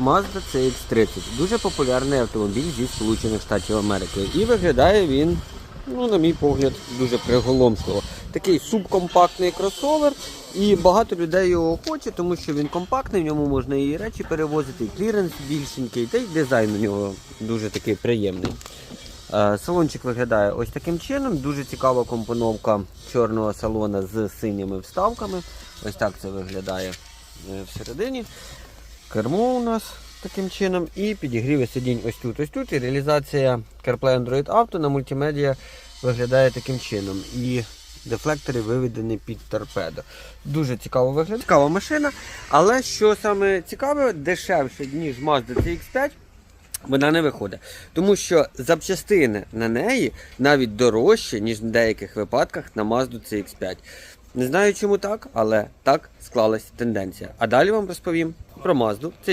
Mazda CX-30. Дуже популярний автомобіль зі Сполучених Штатів Америки. І виглядає він, ну, на мій погляд, дуже приголомшливо. Такий субкомпактний кросовер, і багато людей його хоче, тому що він компактний, в ньому можна і речі перевозити, і кліренс більшенький, та й дизайн у нього дуже такий приємний. Е, Салончик виглядає ось таким чином. Дуже цікава компоновка чорного салона з синіми вставками. Ось так це виглядає е, всередині. Кермо у нас таким чином. І підігріви сидінь ось тут, ось тут. І реалізація CarPlay Android Auto на мультимедіа виглядає таким чином. І дефлектори виведені під торпедо. Дуже цікаво виглядає. Цікава машина. Але що саме цікаве, дешевше, ніж Mazda CX5 вона не виходить. Тому що запчастини на неї навіть дорожчі, ніж в деяких випадках на Mazda CX5. Не знаю чому так, але так склалась тенденція. А далі вам розповім про Mazda CX5.